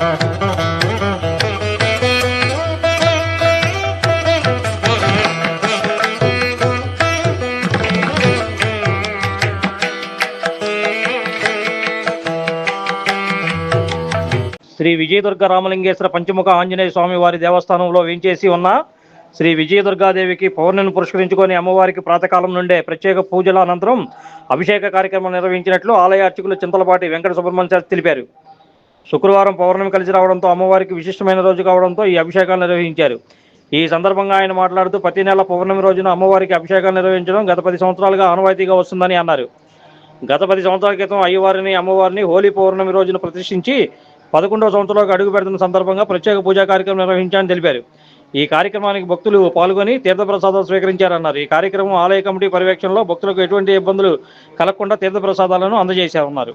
శ్రీ విజయదుర్గ రామలింగేశ్వర పంచముఖ ఆంజనేయ స్వామి వారి దేవస్థానంలో వేంచేసి ఉన్న శ్రీ విజయదుర్గాదేవికి పౌర్ణిని పురస్కరించుకొని అమ్మవారికి ప్రాతకాలం నుండే ప్రత్యేక పూజల అనంతరం అభిషేక కార్యక్రమం నిర్వహించినట్లు ఆలయ అర్చకులు చింతలపాటి వెంకట సుబ్రహ్మణ్య తెలిపారు. శుక్రవారం పౌర్ణమి కలిసి రావడంతో అమ్మవారికి విశిష్టమైన రోజు కావడంతో ఈ అభిషేకాలు నిర్వహించారు. ఈ సందర్భంగా ఆయన మాట్లాడుతూ ప్రతి నెల పౌర్ణమి రోజున అమ్మవారికి అభిషేకాలు నిర్వహించడం గత పది సంవత్సరాలుగా ఆనవాయితీగా వస్తుందని అన్నారు. గత పది సంవత్సరాల క్రితం అయ్యవారిని అమ్మవారిని హోలీ పౌర్ణమి రోజున ప్రతిష్ఠించి పదకొండవ సంవత్సరంలోకి అడుగు పెడుతున్న సందర్భంగా ప్రత్యేక పూజా కార్యక్రమం నిర్వహించాలని తెలిపారు. ఈ కార్యక్రమానికి భక్తులు పాల్గొని తీర్థప్రసాదాలు స్వీకరించారన్నారు. ఈ కార్యక్రమం ఆలయ కమిటీ పర్యవేక్షణలో భక్తులకు ఎటువంటి ఇబ్బందులు కలగకుండా తీర్థప్రసాదాలను అందజేశారన్నారు.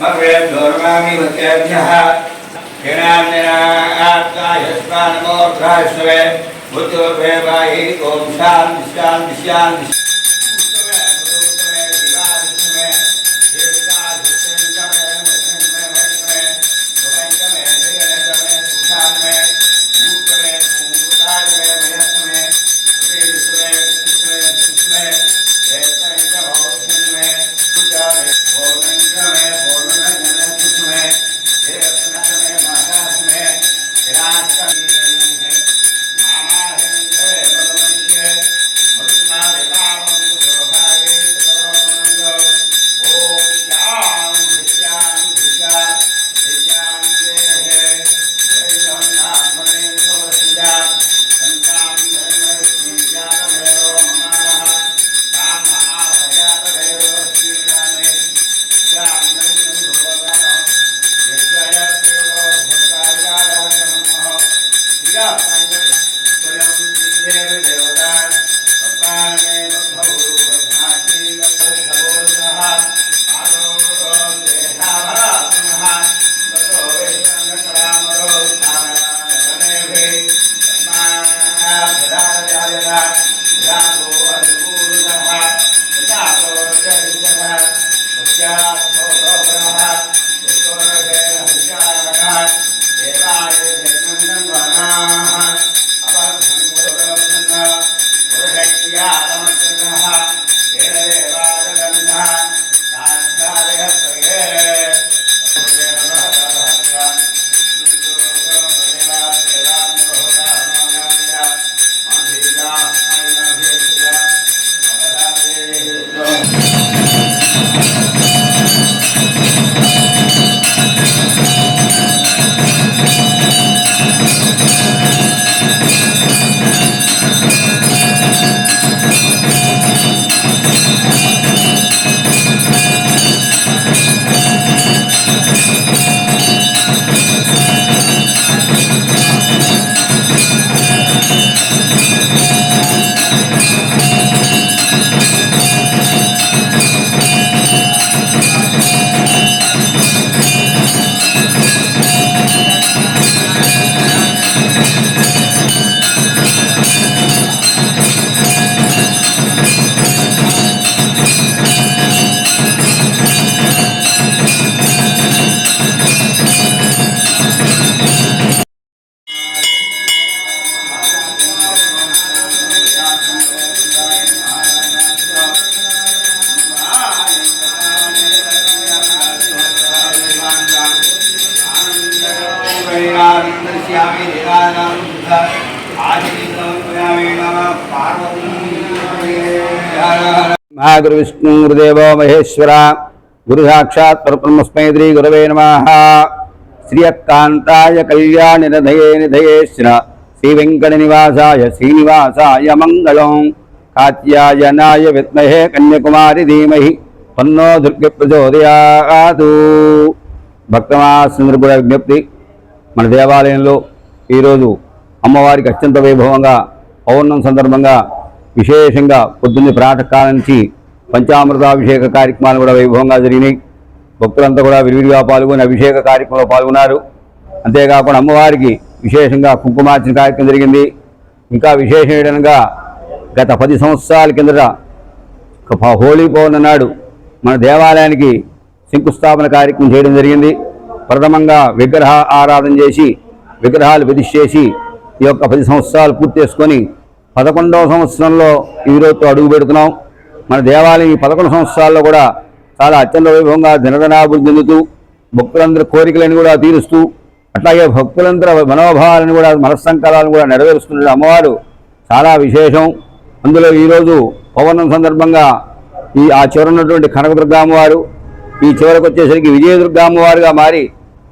मव्यद्योर्मामिवत्यभ्यः क्षीणाञ्जनात्कायस्मानमोर्धाश्रवे बुद्धोर्भे that. విష్ణు గురుదేవో మహేశ్వర. గురు సాక్షాత్ పరబ్రహ్మస్మై శ్రీ గురవే నమ. శ్రీయత్కాంతాయ కళ్యాణి నిధయే నిధయేశ్వర శ్రీ వెంకట నివాసాయ శ్రీనివాసాయ మంగళం. కాత్యాయనాయ విద్మహే కన్యకుమారి ధీమహి. పన్నో దుర్గ ప్రచోదయాదు భక్తమాసందరు కూడా విజ్ఞప్తి. మన దేవాలయంలో ఈరోజు అమ్మవారికి అత్యంత వైభవంగా పౌర్ణం సందర్భంగా విశేషంగా పొద్దున్నే ప్రాతకాలం నుంచి పంచామృతాభిషేక కార్యక్రమాలు కూడా వైభవంగా జరిగినాయి. భక్తులంతా కూడా విరివిరిగా పాల్గొని అభిషేక కార్యక్రమంలో పాల్గొన్నారు. అంతేకాకుండా అమ్మవారికి విశేషంగా కుంకుమార్చన కార్యక్రమం జరిగింది. ఇంకా విశేషంగా గత పది సంవత్సరాల కిందట హోళీ పౌర్ణ నాడు మన దేవాలయానికి శంకుస్థాపన కార్యక్రమం చేయడం జరిగింది. ప్రథమంగా విగ్రహ ఆరాధన చేసి విగ్రహాలు ప్రతిష్ఠ చేసి ఈ యొక్క పది సంవత్సరాలు పూర్తి చేసుకొని పదకొండవ సంవత్సరంలో ఈ రోజుతో అడుగు పెడుతున్నాం. మన దేవాలయం ఈ పదకొండు సంవత్సరాల్లో కూడా చాలా అత్యంత వైభవంగా దినదనాభివృద్ధి చెందుతూ భక్తులందరి కోరికలను కూడా తీరుస్తూ అట్లాగే భక్తులందరి మనోభావాలను కూడా మనస్సంకలాలను కూడా నెరవేరుస్తున్న అమ్మవారు చాలా విశేషం. అందులో ఈరోజు పౌర్ణం సందర్భంగా ఈ ఆ చివర ఉన్నటువంటి అమ్మవారు ఈ చివరకు వచ్చేసరికి విజయదుర్గా అమ్మవారుగా మారి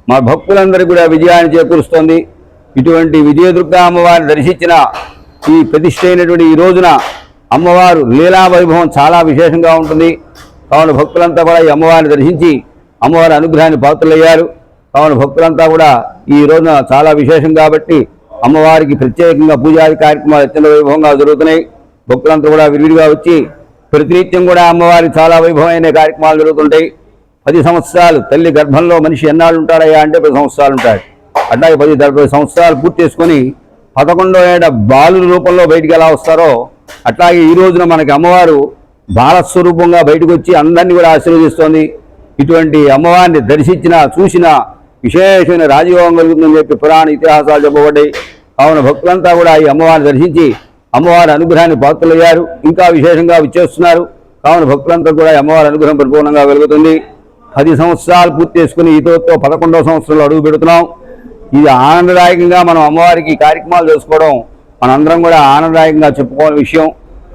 మా భక్తులందరికీ కూడా విజయాన్ని చేకూరుస్తోంది. ఇటువంటి విజయదుర్గా అమ్మవారిని దర్శించిన ఈ ప్రతిష్ఠ అయినటువంటి ఈ రోజున అమ్మవారు లీలా వైభవం చాలా విశేషంగా ఉంటుంది. కావున భక్తులంతా కూడా ఈ అమ్మవారిని దర్శించి అమ్మవారి అనుగ్రహాన్ని పాత్రలయ్యారు. కావున భక్తులంతా కూడా ఈ రోజున చాలా విశేషం కాబట్టి అమ్మవారికి ప్రత్యేకంగా పూజాది కార్యక్రమాలు అత్యంత వైభవంగా జరుగుతున్నాయి. భక్తులంతా కూడా విరివిగా వచ్చి ప్రతినిత్యం కూడా అమ్మవారి చాలా వైభవమైన కార్యక్రమాలు జరుగుతుంటాయి. పది సంవత్సరాలు తల్లి గర్భంలో మనిషి ఎన్నాళ్ళు ఉంటాడయ్యా అంటే పది సంవత్సరాలు ఉంటాడు. అట్లాగే పది పది సంవత్సరాలు పూర్తి చేసుకొని పదకొండో ఏడ బాలుల రూపంలో బయటికి ఎలా వస్తారో అట్లాగే ఈ రోజున మనకి అమ్మవారు బాలస్వరూపంగా బయటకు వచ్చి అందరినీ కూడా ఆశీర్వదిస్తోంది. ఇటువంటి అమ్మవారిని దర్శించిన చూసిన విశేషమైన రాజయోగం కలుగుతుందని చెప్పి పురాణ ఇతిహాసాలు చెప్పబడ్డాయి. కావున భక్తులంతా కూడా ఈ అమ్మవారిని దర్శించి అమ్మవారి అనుగ్రహాన్ని పాత్రలయ్యారు. ఇంకా విశేషంగా విచ్చేస్తున్నారు. కావున భక్తులంతా కూడా అమ్మవారి అనుగ్రహం పరిపూర్ణంగా వెలుగుతుంది. పది సంవత్సరాలు పూర్తి చేసుకుని ఈతోతో పదకొండవ సంవత్సరంలో అడుగు పెడుతున్నాం. ఇది ఆనందదాయకంగా మనం అమ్మవారికి కార్యక్రమాలు చేసుకోవడం మనందరం కూడా ఆనందదాయకంగా చెప్పుకోని విషయం.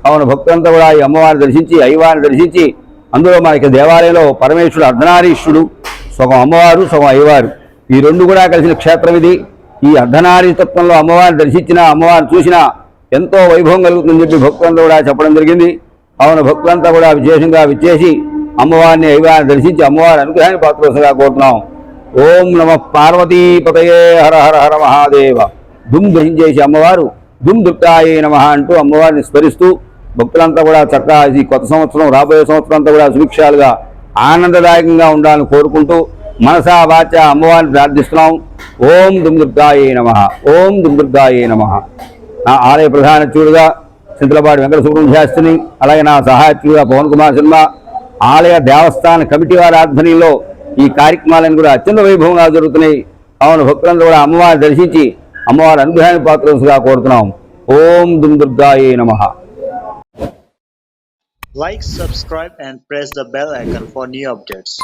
కావున భక్తులంతా కూడా ఈ అమ్మవారిని దర్శించి అయ్యవారిని దర్శించి అందులో మనకి దేవాలయంలో పరమేశ్వరుడు అర్ధనారీశ్వరుడు సగం అమ్మవారు సగం అయ్యవారు ఈ రెండు కూడా కలిసిన క్షేత్రం ఇది ఈ అర్ధనారీతత్వంలో అమ్మవారిని దర్శించిన అమ్మవారిని చూసినా ఎంతో వైభవం కలుగుతుందని చెప్పి భక్తులంతా కూడా చెప్పడం జరిగింది. కావున భక్తులంతా కూడా విశేషంగా విచ్చేసి అమ్మవారిని అయ్యవారిని దర్శించి అమ్మవారి అనుగ్రహాన్ని పాత్రగా కోరుతున్నాం. ఓం నమ పార్వతీపతయే హర హర హర మహాదేవ. దుమ్ దహించేసి అమ్మవారు దుమ్ దుర్గాయే నమ అంటూ అమ్మవారిని స్మరిస్తూ భక్తులంతా కూడా చక్కగా ఈ కొత్త సంవత్సరం రాబోయే సంవత్సరం అంతా కూడా సుభిక్షాలుగా ఆనందదాయకంగా ఉండాలని కోరుకుంటూ మనసా వాచ అమ్మవారిని ప్రార్థిస్తున్నాం. ఓం దుమ్ దుర్గాయే నమ ఓం దుమ్ దుర్గాయే నమ. నా ఆలయ ప్రధాన చూడుగా చింతలపాటి వెంకట సుబ్రహ్మ శాస్త్రిని అలాగే నా సహాయకులుగా పవన్ కుమార్ శర్మ ఆలయ దేవస్థాన కమిటీ వారి ఆధ్వర్యంలో ఈ కార్యక్రమాలను కూడా అత్యంత వైభవంగా జరుగుతున్నాయి. కావున భక్తులందరూ కూడా అమ్మవారిని దర్శించి అమ్మవారి అనుగ్రహాన్ని పాత్రగా కోరుతున్నాం. ఓం దుమ్ దుర్గాయే నమ. Like subscribe and press the bell icon for new updates